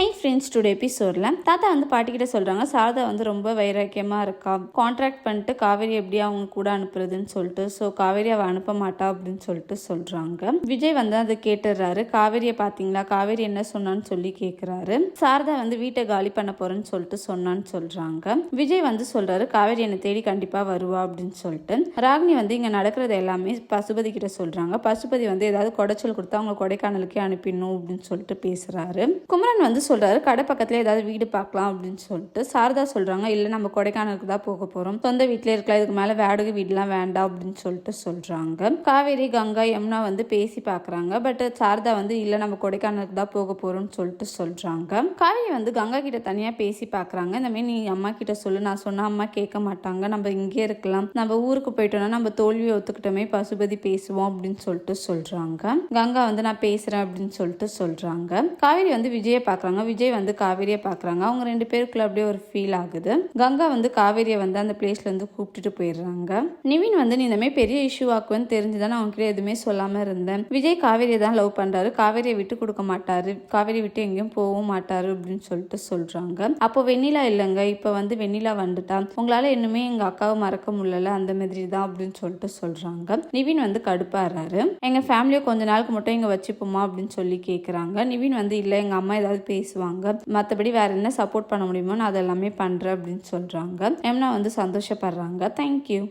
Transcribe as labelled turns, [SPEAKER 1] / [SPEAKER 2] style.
[SPEAKER 1] honey. Friends today எபிசோடில் தாத்தா வந்து பாட்டிக்கிட்ட சொல்கிறாங்க சாரதா வந்து ரொம்ப வைராக்கியமாக இருக்கா கான்ட்ராக்ட் பண்ணிட்டு காவேரி எப்படி அவங்க கூட அனுப்புறதுன்னு சொல்லிட்டு ஸோ காவேரி அவள் அனுப்ப மாட்டா அப்படின்னு சொல்லிட்டு சொல்கிறாங்க விஜய் வந்து அதை கேட்டுடுறாரு. காவேரியை பார்த்தீங்களா காவேரி என்ன சொன்னான்னு சொல்லி கேட்குறாரு சாரதா வந்து வீட்டை காலி பண்ண போகிறேன்னு சொல்லிட்டு சொன்னான்னு சொல்கிறாங்க விஜய் வந்து சொல்கிறாரு காவேரி என்னை தேடி கண்டிப்பாக வருவா அப்படின்னு சொல்லிட்டு. ராகினி வந்து இங்கே நடக்கிறது எல்லாமே பசுபதி கிட்ட சொல்கிறாங்க பசுபதி வந்து ஏதாவது குடைச்சல் கொடுத்தா அவங்க கொடைக்கானலுக்கே அனுப்பிடணும் அப்படின்னு சொல்லிட்டு பேசுகிறாரு குமரன் வந்து சொல்றாரு கடை பக்கத்தில் ஏதாவது வீடு பார்க்கலாம் அப்படின்னு சொல்லிட்டு சாரதா சொல்கிறாங்க இல்லை நம்ம கொடைக்கானலுக்கு தான் போக போகிறோம் சொந்த வீட்டில் இருக்கலாம். இதுக்கு மேலே வாடகை வீடுலாம் வேண்டாம் அப்படின்னு சொல்லிட்டு சொல்கிறாங்க காவேரி கங்கா யமுனா வந்து பேசி பார்க்குறாங்க. பட் சாரதா வந்து இல்லை நம்ம கொடைக்கானலுக்கு தான் போக போகிறோம்னு சொல்லிட்டு சொல்கிறாங்க காவேரி வந்து கங்கா கிட்ட தனியாக பேசி பார்க்குறாங்க. இந்தமாரி நீ அம்மா கிட்ட சொல்லு. நான் சொன்னால் அம்மா கேட்க மாட்டாங்க. நம்ம இங்கே இருக்கலாம். நம்ம ஊருக்கு போயிட்டோம்னா நம்ம தோல்வியை ஒத்துக்கிட்டோமே பசுபதி பேசுவோம் அப்படின்னு சொல்லிட்டு சொல்கிறாங்க கங்கா வந்து நான் பேசுகிறேன் அப்படின்னு சொல்லிட்டு சொல்கிறாங்க காவேரி வந்து விஜயை பார்க்குறாங்க. விஜய் விஜய் வந்து காவேரியை பார்க்குறாங்க. அவங்க ரெண்டு பேருக்குள்ள அப்படியே ஒரு ஃபீல் ஆகுது. கங்கா வந்து காவேரியை வந்து அந்த பிளேஸ்ல இருந்து கூப்பிட்டுட்டு போயிடுறாங்க. நிவின் வந்து நீ இந்த பெரிய இஷ்யூ ஆக்குவேன்னு தெரிஞ்சுதான் நான் அவங்ககிட்ட எதுவுமே சொல்லாம இருந்தேன். விஜய் காவேரியை தான் லவ் பண்றாரு. காவேரியை விட்டு கொடுக்க மாட்டாரு. காவேரி விட்டு எங்கேயும் போகவும் மாட்டாரு அப்படின்னு சொல்லிட்டு சொல்றாங்க. அப்போ வெண்ணிலா இல்லைங்க இப்போ வந்து வெண்ணிலா வந்துட்டா. உங்களால இன்னுமே எங்க அக்காவை மறக்க முடியல அந்த மாதிரி தான் அப்படின்னு சொல்லிட்டு சொல்றாங்க. நிவின் வந்து கடுப்பாடுறாரு எங்க ஃபேமிலியை கொஞ்ச நாளுக்கு மட்டும் இங்க வச்சுப்போமா அப்படின்னு சொல்லி கேக்குறாங்க. நிவின் வந்து இல்ல எங்க அம்மா ஏதாவது பேசுவாங்க. மற்றபடி வேற என்ன சப்போர்ட் பண்ண முடியுமோ நான் அதெல்லாமே பண்றேன் அப்படின்னு சொல்றாங்க. எம்னா வந்து சந்தோஷப்படுறாங்க. தேங்க்யூ